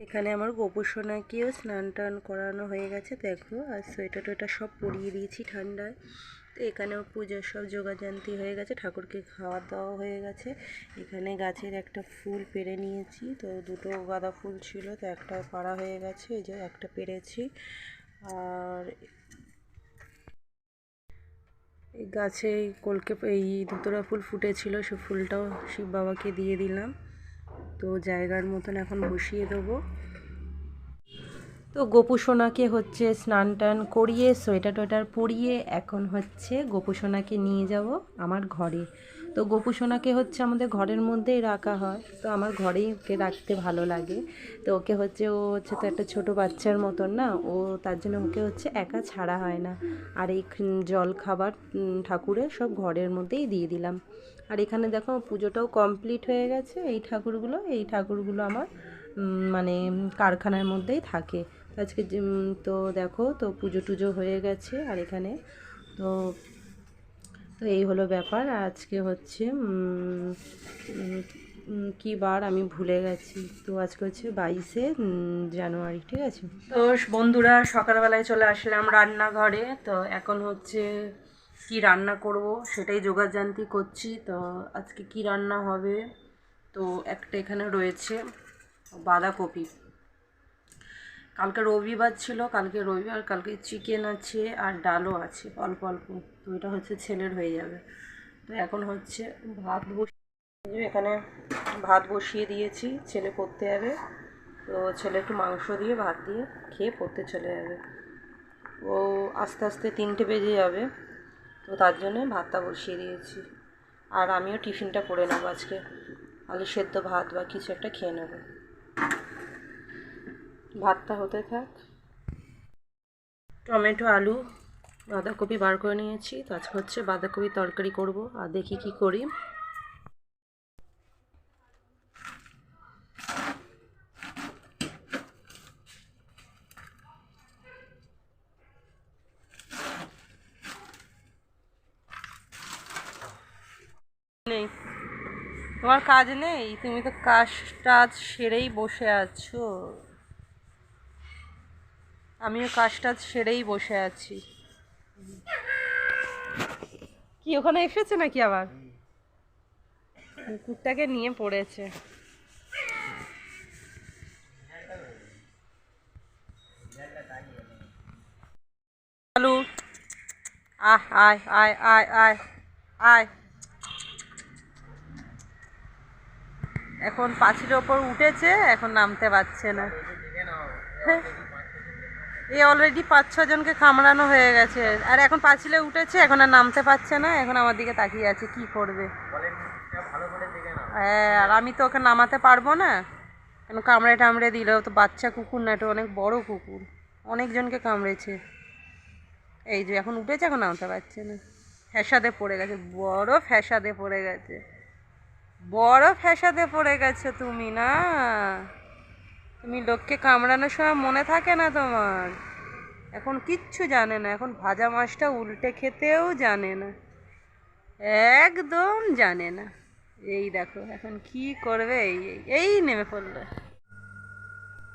এখানে আমার গোপুসোনাকেও স্নান টান করানো হয়ে গেছে, দেখো। আর সোয়েটার টোয়েটার সব পরিয়ে দিয়েছি ঠান্ডায়। তো এখানেও পুজোর সব যোগাযান্তি হয়ে গেছে, ঠাকুরকে খাওয়া দাওয়া হয়ে গেছে। এখানে গাছের একটা ফুল পেরে নিয়েছি, তো দুটো গাঁদা ফুল ছিল, তো একটা পাড়া হয়ে গেছে, এই যে একটা পেরেছি। আর এই গাছে কলকে এই ধুতরা ফুল ফুটেছিল, সে ফুলটাও শিব বাবাকে দিয়ে দিলাম। তো জায়গার মতন এখন বসিয়ে দেবো। তো গোপু সোনাকে হচ্ছে স্নান টান করিয়ে সোয়েটার টোয়েটার পরিয়ে এখন হচ্ছে গোপু সোনাকে নিয়ে যাব আমার ঘরে। তো গোপু সোনাকে হচ্ছে আমাদের ঘরের মধ্যেই রাখা হয়। তো আমার ঘরেই ওকে রাখতে ভালো লাগে। তো ওকে হচ্ছে, ও হচ্ছে তো একটা ছোট বাচ্চার মতন না, ও তার জন্য ওকে হচ্ছে একা ছাড়া হয় না। আর এই জল, খাবার ঠাকুরের সব ঘরের মধ্যেই দিয়ে দিলাম। আর এখানে দেখো পুজোটাও কমপ্লিট হয়ে গেছে। এই ঠাকুরগুলো এই ঠাকুরগুলো আমার মানে কারখানার মধ্যেই থাকে। আজকে তো দেখো, তো পুজো টুজো হয়ে গেছে আর এখানে। তো তো এই হলো ব্যাপার। আজকে হচ্ছে কি বার আমি ভুলে গেছি। তো আজকে হচ্ছে বাইশে জানুয়ারি, ঠিক আছে? তো বন্ধুরা, সকালবেলায় চলে আসলাম রান্নাঘরে। তো এখন হচ্ছে কি রান্না করব সেটাই যোগাযান্তি করছি। তো আজকে কি রান্না হবে? তো একটা এখানে রয়েছে বাঁধাকপি। কালকে রবিবার ছিল, কালকে রবিবার, কালকে চিকেন আছে আর ডালও আছে, অল্প অল্প। তো এটা হচ্ছে ছেলের হয়ে যাবে। তো এখন হচ্ছে ভাত বসিয়ে এখানে ভাত বসিয়ে দিয়েছি, ছেলে পড়তে যাবে। তো ছেলে একটু মাংস দিয়ে, ভাত দিয়ে খেয়ে পড়তে চলে যাবে। ও আস্তে আস্তে তিনটে বেজে যাবে, তো তার জন্য ভাতটা বসিয়ে দিয়েছি। আর আমিও টিফিনটা করে নেব আজকে। আলু সেদ্ধ ভাত বা কিছু একটা খেয়ে নেব। ভাতটা হতে থাক। টমেটো, আলু, বাঁধাকপি বার করে নিয়েছি। তো আজকে হচ্ছে বাঁধাকপি তরকারি করব আর দেখি কি করি। নেই। তোমার কাজ নেই? তুমি তো কাজ টাজ সেরেই বসে আছো। আমিও কাজ টাজ সেরেই বসে আছি। কি ওখানে এসেছে নাকি আবার? কুকুরটাকে নিয়ে পড়েছে। আলু। আয় আয় আয় আয় আয় আয়। এখন পাঁচিলের ওপর উঠেছে এখন নামতে পারছে না। হ্যাঁ। এ অলরেডি পাঁচ, ছ জনকে কামড়ানো হয়ে গেছে। আর এখন পাঁচিলে উঠেছে, এখন আর নামতে পারছে না, এখন আমার দিকে তাকিয়ে আছে, কি করবে? হ্যাঁ আর আমি তো ওকে নামাতে পারব না। কেন কামড়ে টামড়ে দিল তো বাচ্চা কুকুর না, এটা অনেক বড় কুকুর। অনেকজনকে কামড়েছে। এই যে এখন উঠেছে, এখন নামতে পারছে না। ফ্যাসাদে পড়ে গেছে, বড় ফ্যাসাদে পড়ে গেছে। বড় ফ্যাসাদে পড়ে গেছো তুমি, না? তুমি লোককে কামড়ানোর সময় মনে থাকে না তোমার? এখন কিচ্ছু জানে না, এখন ভাজা মাছটা উল্টে খেতেও জানে না। একদম জানে না। এই দেখো, এখন কি করবে? এই, এই- নেমে পড়ল।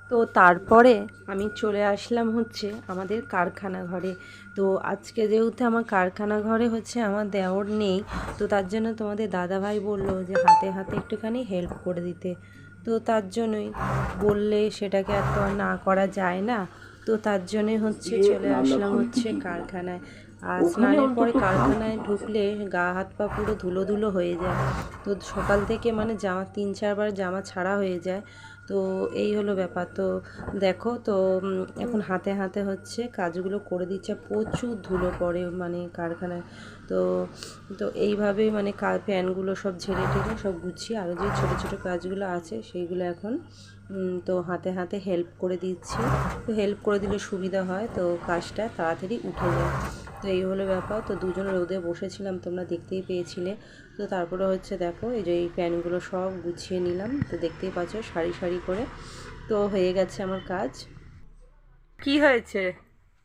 তো তারপরে আমি চলে আসলাম হচ্ছে আমাদের কারখানা ঘরে। তো আজকে যেহেতু আমার কারখানা ঘরে হচ্ছে আমার দেওর নেই, তো তার জন্য তোমাদের দাদাভাই বলল যে হাতে হাতে একটুখানি হেল্প করে দিতে। তো তার জন্যই বললে সেটাকে আর তো না করা যায় না। তো তার জন্যে হচ্ছে চলে আসলাম হচ্ছে কারখানায়। আর স্নানের পরে কারখানায় ঢুকলে গা হাত পা পুরো ধুলো ধুলো হয়ে যায়। তো সকাল থেকে মানে জামা তিন চারবার জামা ছাড়া হয়ে যায়। তো এই হলো ব্যাপার। তো দেখো, তো এখন হাতে হাতে হচ্ছে কাজগুলো করে দিচ্ছে। প্রচুর ধুলো পড়ে মানে কারখানায়। তো তো এইভাবে মানে ফ্যানগুলো সব ঝেড়ে টেড়ে সব গুছিয়ে আরও যে ছোটো ছোটো কাজগুলো আছে সেইগুলো এখন তো হাতে হাতে হেল্প করে দিচ্ছি। তো হেল্প করে দিলে সুবিধা হয়। তো কাজটা তাড়াতাড়ি উঠে যায়। তো এই হলো ব্যাপার। তো দুজন রোদে বসেছিলাম তোমরা দেখতেই পেয়েছিলে। তো তারপরে হচ্ছে দেখো এই যে এই প্যানগুলো সব গুছিয়ে নিলাম। তো দেখতেই পাচ্ছ সারি সারি করে। তো হয়ে গেছে আমার কাজ। কি হয়েছে?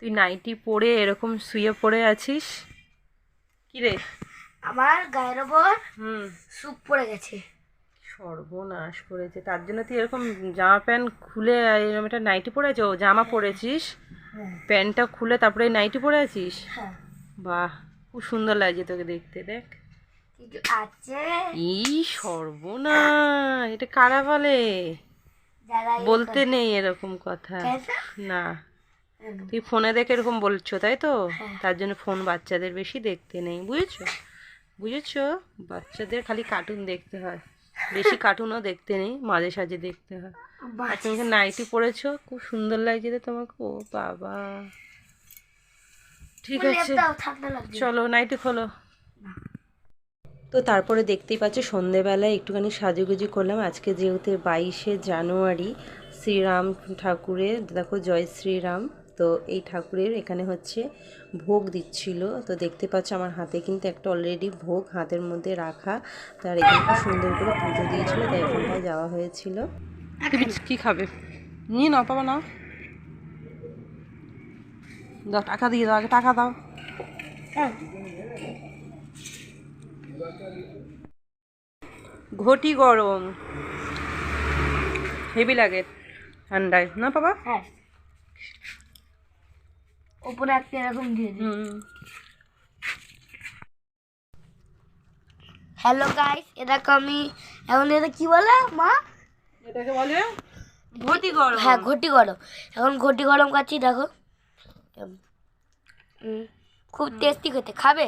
তুই নাইটি পরে এরকম শুয়ে পড়ে আছিস? কি রে? আমার গায়ের ওপর হুম। স্যুপ পড়ে গেছে। সর্বনাশ করেছে। তার জন্য তুই এরকম জামা প্যান্ট খুলে এরকম একটা নাইটি পরেছো? জামা পরেছিস? প্যান্টটা খুলে তারপরে নাইটি পরে আছিস? হ্যাঁ। বাহ খুব সুন্দর লাগছে তোকে দেখতে দেখ। কিছু আছে। ই সর্বনাশ এটা কারা বলে? বলতে নেই এরকম কথা। না। তুই ফোনে দেখে এরকম বলছো তাই তো? হ্যাঁ। তার জন্য ফোন বাচ্চাদের বেশি দেখতে নেই বুঝেছ? বুঝেছ? বাচ্চাদের খালি কার্টুন দেখতে হয়। বেশি কার্টুনও দেখতে নেই মাঝে সাঝে দেখতে হয়। তুমি নাইটি পরেছো? খুব সুন্দর লাগছে রে তোমাকে। ও বাবা। ঠিক আছে। চলো নাইটি খোলো। তো তারপরে দেখতেই পাচ্ছ সন্ধেবেলায় একটুখানি সাজুগুজু করলাম। আজকে যেহেতু বাইশে জানুয়ারি শ্রীরাম ঠাকুরের দেখো জয় শ্রীরাম। তো এই ঠাকুরের এখানে হচ্ছে ভোগ দিচ্ছিল। তো দেখতে পাচ্ছ আমার হাতে কিন্তু একটা অলরেডি ভোগ হাতের মধ্যে রাখা। তার এখানে সুন্দর করে পুজো দিয়েছিল তাই এখানটায় যাওয়া হয়েছিল। তুমি কি খাবে? নিয়ে নাও পাবা না দাও টাকা দিয়ে দাও আগে টাকা দাও। ঘটি গরম। হেভি লাগে ঠান্ডায় না বাবা? হ্যাঁ। উপরে একটা এরকম দিয়ে হ্যালো গাইস এটাকে আমি এখন এটা কি বলে মা? এটাকে বলে ঘটি গরম। হ্যাঁ ঘটি গরম। এখন ঘটি গরম খাচ্ছি দেখো। খুব টেস্টি খেতে। খাবে?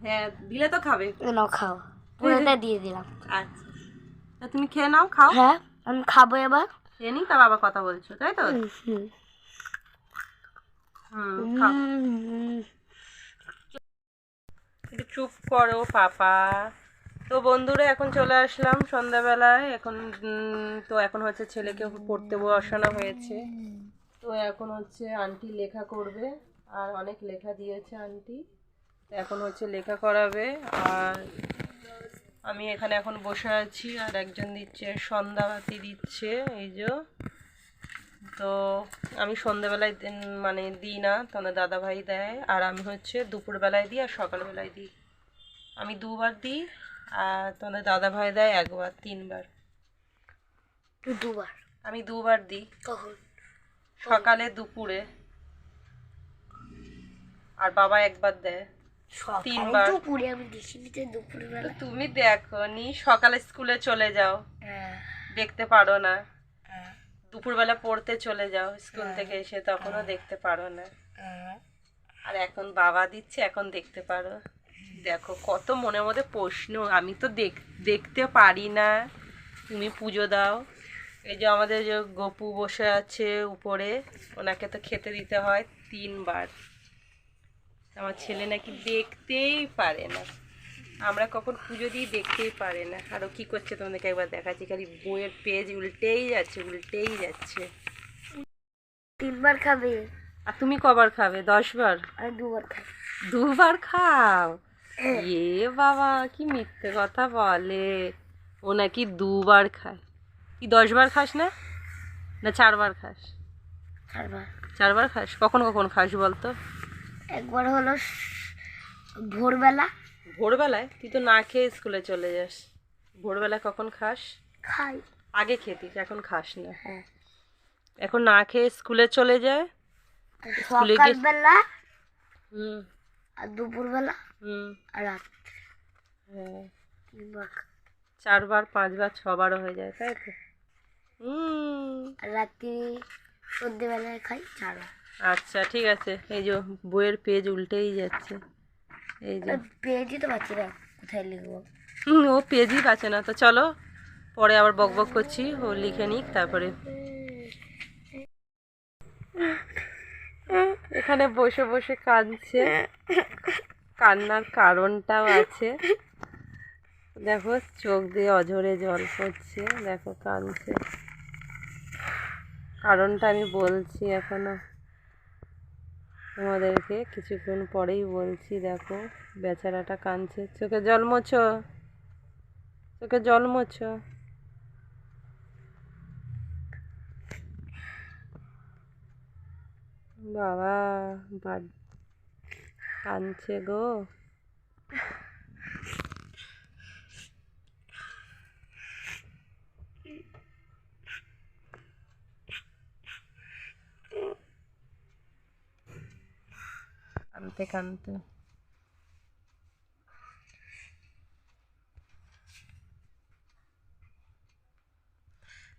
হ্যাঁ দিলে তো খাবে। নাও খাও। পুরোটা দিয়ে দিলাম। আচ্ছা। তুমি খেয়ে নাও খাও। হ্যাঁ আমি খাব এবার। খেয়ে নি তা বাবা কথা বলছো তাই তো? হুম, হুম। হুম। একটু চুপ করো পাপা। তো বন্ধুরা, এখন চলে আসলাম সন্ধ্যাবেলায়। এখন তো এখন হচ্ছে ছেলেকে পড়তে বসানো হয়েছে। তো এখন হচ্ছে আন্টি লেখা করবে, আর অনেক লেখা দিয়েছে আন্টি। তো এখন হচ্ছে লেখা করাবে, আর আমি এখানে এখন বসে আছি, আর একজন দিচ্ছে সন্ধ্যাবাতি দিচ্ছে, এই যে। তো আমি সন্ধ্যাবেলায় মানে দিই না তোমাদের দাদাভাই দেয়। আর আমি হচ্ছে দুপুরবেলায় দিই, আর সকালবেলায় দিই। আমি দুবার দিই আর তোমাদের দাদা ভাই দেয় একবার তিনবার। দুবার? আমি দুবার দিই। তখন সকালে দুপুরে। আর বাবা একবার দেয়। তিনবার। দুপুরে আমি দেখিনি তো দুপুরে বেলা তুমি দেখো নি সকালে স্কুলে চলে যাও। হ্যাঁ, দেখতে পারো না। হ্যাঁ, দুপুরবেলা পড়তে চলে যাও স্কুল থেকে এসে তখনও দেখতে পারো না। হ্যাঁ। আর এখন বাবা দিচ্ছে এখন দেখতে পারো। দেখো কত মনের মধ্যে প্রশ্ন। আমি তো দেখ দেখতে পারি না। তুমি পুজো দাও। এই যে আমাদের যে গপু বসে আছে উপরে ওনাকে তো খেতে দিতে হয় তিনবার। আমার ছেলে নাকি দেখতেই পারে না। আমরা কখন পুজো দিয়ে দেখতেই পারে না। আরও কি করছে তোমাদেরকে একবার দেখাচ্ছি। খালি বইয়ের পেজ উল্টেই যাচ্ছে উল্টেই যাচ্ছে। তিনবার খাবে। আর তুমি কবার খাবে? দশবার? আর দুবার খাবে। দুবার খাও? এ বাবা কি মিথ্যে কথা বলে। ও নাকি দুবার খায়। কি দশবার খাস না? না চারবার খাস? চারবার। চারবার খাস? কখন কখন খাস বলতো? একবার হলো ভোরবেলা। ভোরবেলায়? তুই তো না খেয়ে স্কুলে চলে যাস। ভোরবেলা কখন খাস? খাই। আগে খেতিস এখন খাস না। হ্যাঁ। এখন না খেয়ে স্কুলে চলে যায়? স্কুলে গিয়ে- হুম। আর দুপুরবেলা হুম। আর রাত হ্যাঁ। তিনবার চারবার পাঁচবার ছবারও হয়ে যায় তাই তো? হুম। আর রাত্রি সন্ধ্যেবেলায় খাই চারবার। আচ্ছা ঠিক আছে। এই যে বইয়ের পেজ উল্টেই যাচ্ছে। এই যে পেয়েছি তো পাচ্ছি না কোথায় লিখব? হুম, ও পেজই পাচ্ছে না। তো চলো পরে আবার বক বক করছি ও লিখে নিক তারপরে এখানে বসে বসে কাঁদছে। কান্নার কারণটাও আছে। দেখো, চোখ দিয়ে অঝরে জল পড়ছে। দেখো, কাঁদছে। কারণটা আমি বলছি এখনও। তোমাদেরকে কিছুক্ষণ পরেই বলছি, দেখো, বেচারাটা কাঁদছে। চোখে জল মোছো? চোখে জল মোছো? বাবা বাদ গো। কানতে কানতে।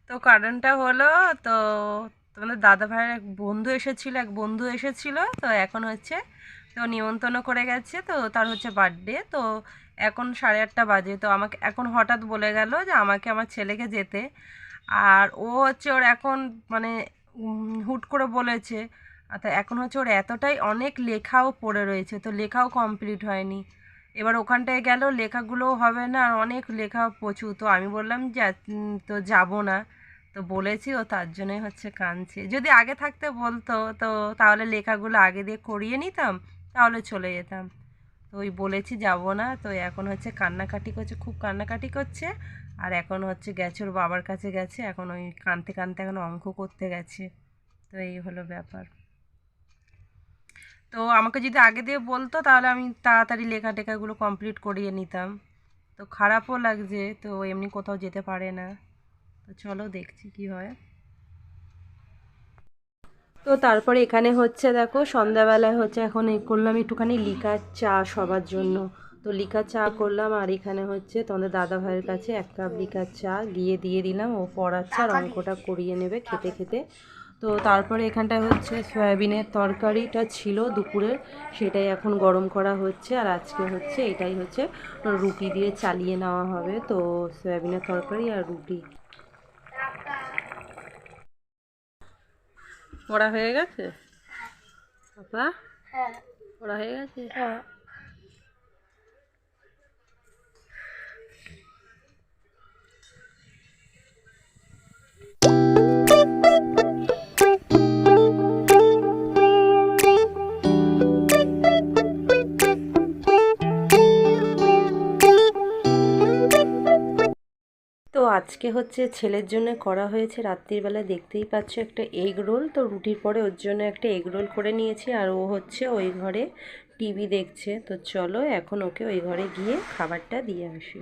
তো কারণটা হলো তো তোমাদের দাদা ভাইয়ের এক বন্ধু এসেছিল, এক বন্ধু এসেছিল, তো এখন হচ্ছে তো নিমন্ত্রণ করে গেছে, তো তার হচ্ছে বার্থডে তো এখন সাড়ে আটটা বাজে, তো আমাকে এখন হঠাৎ বলে গেল যে আমাকে আমার ছেলেকে যেতে। আর ও হচ্ছে ওর এখন মানে হুট করে বলেছে তা এখন হচ্ছে ওর এতটাই অনেক লেখাও পড়ে রয়েছে, তো লেখাও কমপ্লিট হয়নি। এবার ওখানটায় গেলেও লেখাগুলোও হবে না, আর অনেক লেখা প্রচুর, তো আমি বললাম যে তো যাব না। তো বলেছি ও তার জন্যই হচ্ছে কাঁদছে। যদি আগে থাকতে বলতো, তো তাহলে লেখাগুলো আগে দিয়ে করিয়ে নিতাম, তাহলে চলে যেতাম। তো ওই বলেছি যাব না, তো এখন হচ্ছে কান্নাকাটি করছে, খুব কান্নাকাটি করছে, আর এখন হচ্ছে গেছে, ওর বাবার কাছে গেছে, এখন ওই কাঁদতে কানতে এখন অঙ্ক করতে গেছে। তো এই হলো ব্যাপার। তো আমাকে যদি আগে দিয়ে বলতো, তাহলে আমি তাড়াতাড়ি লেখা টেখাগুলো কমপ্লিট করিয়ে নিতাম। তো খারাপও লাগছে, তো এমনি কোথাও যেতে পারে না। তো চলো দেখছি কি হয়। তো তারপরে এখানে হচ্ছে দেখো, সন্ধ্যাবেলায় হচ্ছে এখন করলাম একটুখানি লিকার চা সবার জন্য। তো লিকার চা করলাম আর এখানে হচ্ছে তোমাদের দাদা ভাইয়ের কাছে এক কাপ লিকার চা গিয়ে দিয়ে দিলাম। ও পড়াচ্ছে আর অঙ্কটা করিয়ে নেবে খেতে খেতে। তো তারপরে এখানটায় হচ্ছে সয়াবিনের তরকারিটা ছিল দুপুরে সেটাই এখন গরম করা হচ্ছে। আর আজকে হচ্ছে এটাই হচ্ছে রুটি দিয়ে চালিয়ে নেওয়া হবে। তো সয়াবিনের তরকারি আর রুটি। পড়া হয়ে গেছে পাপা হ্যাঁ পড়া হয়ে গেছে হ্যাঁ আজকে হচ্ছে ছেলের জন্য করা হয়েছে রাত্রিবেলা দেখতেই পাচ্ছ একটা এগ রোল তো রুটির পরে ওর জন্য একটা এগ রোল করে নিয়েছি আর ও হচ্ছে ওই ঘরে টিভি দেখছে। তো চলো এখন ওকে ওই ঘরে গিয়ে খাবারটা দিয়ে আসি।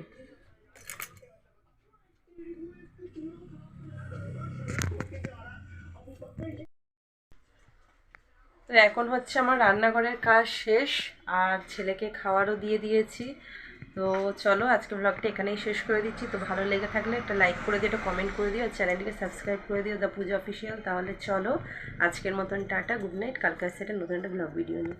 তো এখন হচ্ছে আমার রান্নাঘরের কাজ শেষ আর ছেলেকে খাওয়ারও দিয়ে দিয়েছি। তো চলো আজকে ব্লগটা এখানেই শেষ করে দিচ্ছি। তো ভালো লেগে থাকলে একটা লাইক করে দিও, একটা কমেন্ট করে দিও চ্যানেলটিকে সাবস্ক্রাইব করে দিও দ্য পুজো অফিসিয়াল তাহলে চলো আজকের মতন টাটা গুড নাইট কালকে একটা নতুন একটা ব্লগ ভিডিও নিয়ে।